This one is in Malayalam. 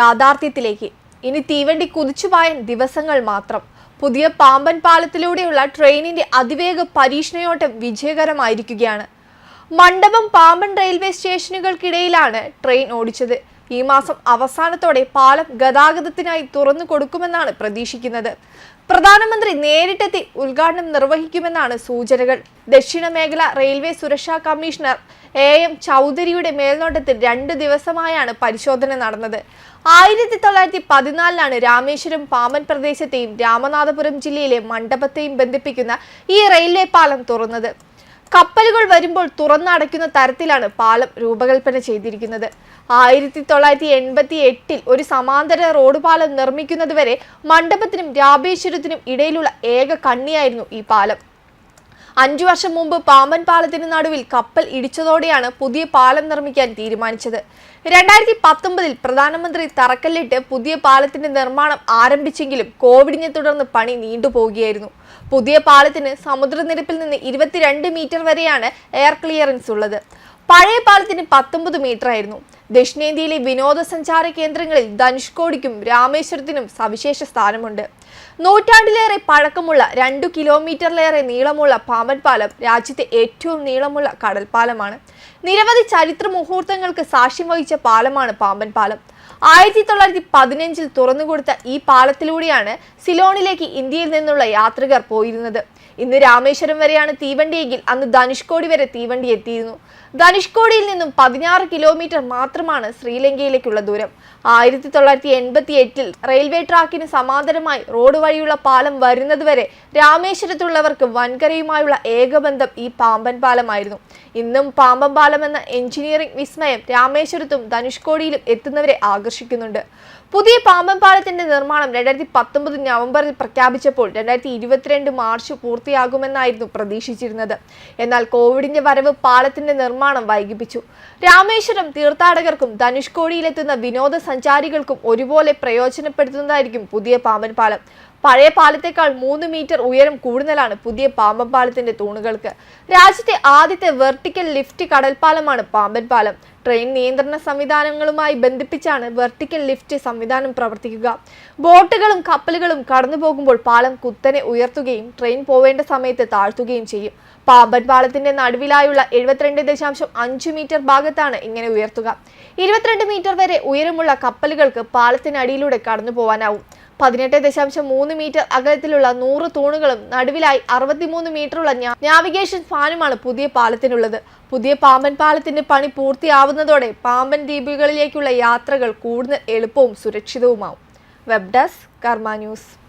യാഥാർത്ഥ്യത്തിലേക്ക്. ഇനി തീവണ്ടി കുതിച്ചുപായാൻ ദിവസങ്ങൾ മാത്രം. പുതിയ പാമ്പൻ പാലത്തിലൂടെയുള്ള ട്രെയിനിന്റെ അതിവേഗ പരീക്ഷണയോട്ടം വിജയകരമായിരിക്കുകയാണ്. മണ്ഡപം പാമ്പൻ റെയിൽവേ സ്റ്റേഷനുകൾക്കിടയിലാണ് ട്രെയിൻ ഓടിച്ചത്. ഈ മാസം അവസാനത്തോടെ പാലം ഗതാഗതത്തിനായി തുറന്നു കൊടുക്കുമെന്നാണ് പ്രതീക്ഷിക്കുന്നത്. പ്രധാനമന്ത്രി നേരിട്ടെത്തി ഉദ്ഘാടനം നിർവഹിക്കുമെന്നാണ് സൂചനകൾ. ദക്ഷിണ മേഖല റെയിൽവേ സുരക്ഷാ കമ്മീഷണർ എ എം ചൗധരിയുടെ മേൽനോട്ടത്തിൽ രണ്ട് ദിവസമായാണ് പരിശോധന നടന്നത്. ആയിരത്തി തൊള്ളായിരത്തി പതിനാലിലാണ് രാമേശ്വരം പാമ്പൻ പ്രദേശത്തെയും രാമനാഥപുരം ജില്ലയിലെ മണ്ഡപത്തെയും ബന്ധിപ്പിക്കുന്ന ഈ റെയിൽവേ പാലം തുറന്നത്. കപ്പലുകൾ വരുമ്പോൾ തുറന്നടയ്ക്കുന്ന തരത്തിലാണ് പാലം രൂപകൽപ്പന ചെയ്തിരിക്കുന്നത്. ആയിരത്തി തൊള്ളായിരത്തി എൺപത്തി എട്ടിൽ ഒരു സമാന്തര റോഡ് പാലം നിർമ്മിക്കുന്നതുവരെ മണ്ഡപത്തിനും രാമേശ്വരത്തിനും ഇടയിലുള്ള ഏക കണ്ണിയായിരുന്നു ഈ പാലം. അഞ്ചു വർഷം മുമ്പ് പാമ്പൻ പാലത്തിന് നടുവിൽ കപ്പൽ ഇടിച്ചതോടെയാണ് പുതിയ പാലം നിർമ്മിക്കാൻ തീരുമാനിച്ചത്. രണ്ടായിരത്തി പത്തൊമ്പതിൽ പ്രധാനമന്ത്രി തറക്കല്ലിട്ട് പുതിയ പാലത്തിന്റെ നിർമ്മാണം ആരംഭിച്ചെങ്കിലും കോവിഡിനെ തുടർന്ന് പണി നീണ്ടുപോവുകയായിരുന്നു. പുതിയ പാലത്തിന് സമുദ്രനിരപ്പിൽ നിന്ന് ഇരുപത്തിരണ്ട് മീറ്റർ വരെയാണ് എയർ ക്ലിയറൻസ് ഉള്ളത്. പഴയ പാലത്തിന് പത്തൊമ്പത് മീറ്റർ ആയിരുന്നു ദക്ഷിണേന്ത്യയിലെ വിനോദസഞ്ചാര കേന്ദ്രങ്ങളിൽ ധനുഷ്കോടിക്കും രാമേശ്വരത്തിനും സവിശേഷ സ്ഥാനമുണ്ട്. നൂറ്റാണ്ടിലേറെ പഴക്കമുള്ള രണ്ടു കിലോമീറ്ററിലേറെ നീളമുള്ള പാമ്പൻ പാലം രാജ്യത്തെ ഏറ്റവും നീളമുള്ള കടൽപ്പാലമാണ്. നിരവധി ചരിത്ര മുഹൂർത്തങ്ങൾക്ക് സാക്ഷ്യം വഹിച്ച പാലമാണ് പാമ്പൻ പാലം ആയിരത്തി തൊള്ളായിരത്തി പതിനഞ്ചിൽ തുറന്നുകൊടുത്ത ഈ പാലത്തിലൂടെയാണ് സിലോണിലേക്ക് ഇന്ത്യയിൽ നിന്നുള്ള യാത്രികർ പോയിരുന്നത്. ഇന്ന് രാമേശ്വരം വരെയാണ് തീവണ്ടിയെങ്കിൽ അന്ന് ധനുഷ്കോടി വരെ തീവണ്ടി എത്തിയിരുന്നു. ധനുഷ്കോടിയിൽ നിന്നും പതിനാറ് കിലോമീറ്റർ മാത്രമാണ് ശ്രീലങ്കയിലേക്കുള്ള ദൂരം. ആയിരത്തി തൊള്ളായിരത്തി എൺപത്തി എട്ടിൽ റെയിൽവേ ട്രാക്കിന് സമാന്തരമായി റോഡ് വഴിയുള്ള പാലം വരുന്നതുവരെ രാമേശ്വരത്തുള്ളവർക്ക് വൻകരയുമായുള്ള ഏകബന്ധം ഈ പാമ്പൻ പാലമായിരുന്നു. ഇന്നും പാമ്പൻ പാലം എന്ന എഞ്ചിനീയറിംഗ് വിസ്മയം രാമേശ്വരത്തും ധനുഷ്കോടിയിലും എത്തുന്നവരെ ആകർഷിക്കുന്നുണ്ട്. പുതിയ പാമ്പൻ പാലത്തിന്റെ നിർമ്മാണം രണ്ടായിരത്തി പത്തൊമ്പത് നവംബറിൽ പ്രഖ്യാപിച്ചപ്പോൾ രണ്ടായിരത്തി ഇരുപത്തിരണ്ട് മാർച്ച് പൂർത്തിയാകുമെന്നായിരുന്നു പ്രതീക്ഷിച്ചിരുന്നത്. എന്നാൽ കോവിഡിന്റെ വരവ് പാലത്തിന്റെ നിർമ്മാണം വൈകിപ്പിച്ചു. രാമേശ്വരം തീർത്ഥാടകർക്കും ധനുഷ്കോടിയിലെത്തുന്ന വിനോദസഞ്ചാരികൾക്കും ഒരുപോലെ പ്രയോജനപ്പെടുത്തുന്നതായിരിക്കും പുതിയ പാമ്പൻ പാലം പഴയ പാലത്തേക്കാൾ മൂന്ന് മീറ്റർ ഉയരം കൂടുതലാണ് പുതിയ പാമ്പൻ പാലത്തിന്റെ തൂണുകൾക്ക്. രാജ്യത്തെ ആദ്യത്തെ വെർട്ടിക്കൽ ലിഫ്റ്റ് കടൽപ്പാലമാണ് പാമ്പൻ പാലം. ട്രെയിൻ നിയന്ത്രണ സംവിധാനങ്ങളുമായി ബന്ധിപ്പിച്ചാണ് വെർട്ടിക്കൽ ലിഫ്റ്റ് സംവിധാനം പ്രവർത്തിക്കുക. ബോട്ടുകളും കപ്പലുകളും കടന്നു പോകുമ്പോൾ പാലം കുത്തനെ ഉയർത്തുകയും ട്രെയിൻ പോവേണ്ട സമയത്ത് താഴ്ത്തുകയും ചെയ്യും. പാമ്പൻ പാലത്തിന്റെ നടുവിലായുള്ള എഴുപത്തിരണ്ട് ദശാംശം അഞ്ച് മീറ്റർ ഭാഗത്താണ് ഇങ്ങനെ ഉയർത്തുക. ഇരുപത്തിരണ്ട് മീറ്റർ വരെ ഉയരമുള്ള കപ്പലുകൾക്ക് പാലത്തിനടിയിലൂടെ കടന്നു പോകാനാവും പതിനെട്ട് ദശാംശം മൂന്ന് മീറ്റർ അകലത്തിലുള്ള നൂറ് തൂണുകളും നടുവിലായി അറുപത്തിമൂന്ന് മീറ്ററുള്ള നാവിഗേഷൻ ഫാനുമാണ് പുതിയ പാലത്തിനുള്ളത്. പുതിയ പാമ്പൻ പാലത്തിന്റെ പണി പൂർത്തിയാവുന്നതോടെ പാമ്പൻ ദ്വീപുകളിലേക്കുള്ള യാത്രകൾ കൂടുതൽ എളുപ്പവും സുരക്ഷിതവുമാവും. Web desk Karma news.